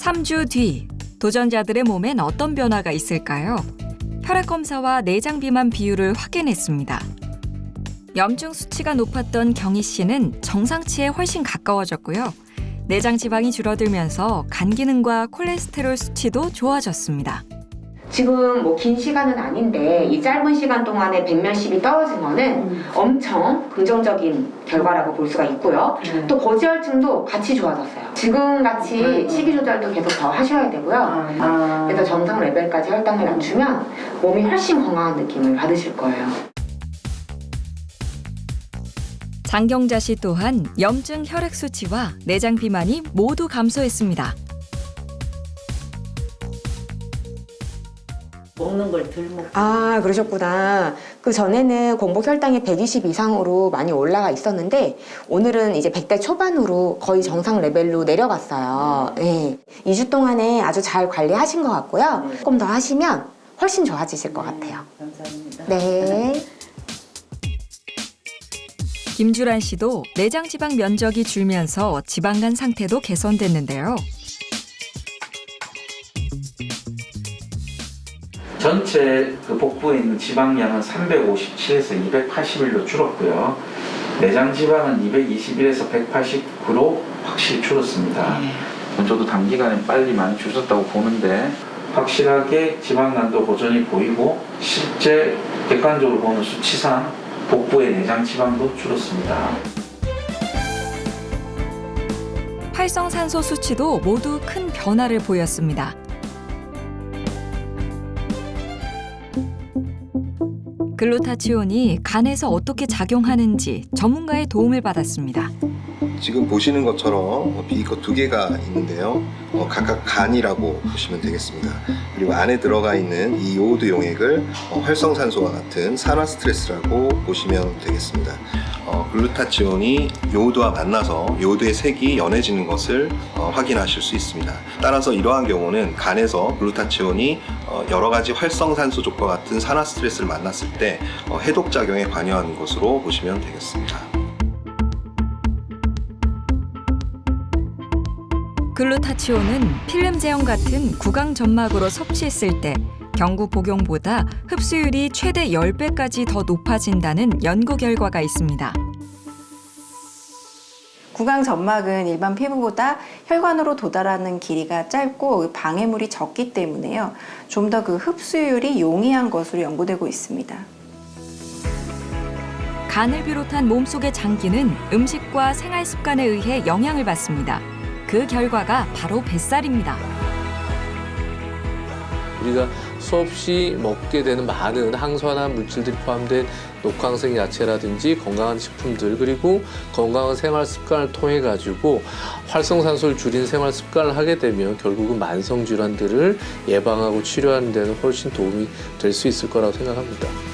3주 뒤 도전자들의 몸엔 어떤 변화가 있을까요? 혈액 검사와 내장 비만 비율을 확인했습니다. 염증 수치가 높았던 경희 씨는 정상치에 훨씬 가까워졌고요. 내장 지방이 줄어들면서 간 기능과 콜레스테롤 수치도 좋아졌습니다. 지금 뭐 긴 시간은 아닌데 이 짧은 시간 동안에 백면십이 떨어진 거는 엄청 긍정적인 결과라고 볼 수가 있고요. 또 고지혈증도 같이 좋아졌어요. 지금 같이 식이 조절도 계속 더 하셔야 되고요. 그래서 정상 레벨까지 혈당을 낮추면 몸이 훨씬 건강한 느낌을 받으실 거예요. 장경자 씨 또한 염증 혈액 수치와 내장 비만이 모두 감소했습니다. 먹는 걸 덜 먹고 아, 그러셨구나. 그 전에는 공복 혈당이 120 이상으로 많이 올라가 있었는데 오늘은 이제 100대 초반으로 거의 정상 레벨로 내려갔어요. 네. 2주 동안에 아주 잘 관리하신 것 같고요. 조금 더 하시면 훨씬 좋아지실 것 같아요. 감사합니다. 네. 김주란 씨도 내장 지방 면적이 줄면서 지방간 상태도 개선됐는데요. 전체 그 복부에 있는 지방량은 357에서 281로 줄었고요. 내장 지방은 221에서 189로 확실히 줄었습니다. 저도 단기간에 빨리 많이 줄었다고 보는데 확실하게 지방난도 보전이 보이고 실제 객관적으로 보는 수치상 복부의 내장 지방도 줄었습니다. 활성산소 수치도 모두 큰 변화를 보였습니다. 글루타치온이 간에서 어떻게 작용하는지 전문가의 도움을 받았습니다. 지금 보시는 것처럼 어, 비거 두 개가 있는데요. 어, 각각 간이라고 보시면 되겠습니다. 그리고 안에 들어가 있는 이 요오드 용액을 어, 활성산소와 같은 산화 스트레스라고 보시면 되겠습니다. 어, 글루타치온이 요오드와 만나서 요오드의 색이 연해지는 것을 어, 확인하실 수 있습니다. 따라서 이러한 경우는 간에서 글루타치온이 어, 여러 가지 활성산소족과 같은 산화 스트레스를 만났을 때 어, 해독 작용에 관여하는 것으로 보시면 되겠습니다. 글루타치온은 필름 제형 같은 구강 점막으로 섭취했을 때 경구 복용보다 흡수율이 최대 10배까지 더 높아진다는 연구 결과가 있습니다. 구강 점막은 일반 피부보다 혈관으로 도달하는 길이가 짧고 방해물이 적기 때문에요. 좀 더 그 흡수율이 용이한 것으로 연구되고 있습니다. 간을 비롯한 몸속의 장기는 음식과 생활 습관에 의해 영향을 받습니다. 그 결과가 바로 뱃살입니다. 우리가 수없이 먹게 되는 많은 항산화 물질들이 포함된 녹황색 야채라든지 건강한 식품들 그리고 건강한 생활 습관을 통해 가지고 활성산소를 줄인 생활 습관을 하게 되면 결국은 만성 질환들을 예방하고 치료하는 데는 훨씬 도움이 될 수 있을 거라고 생각합니다.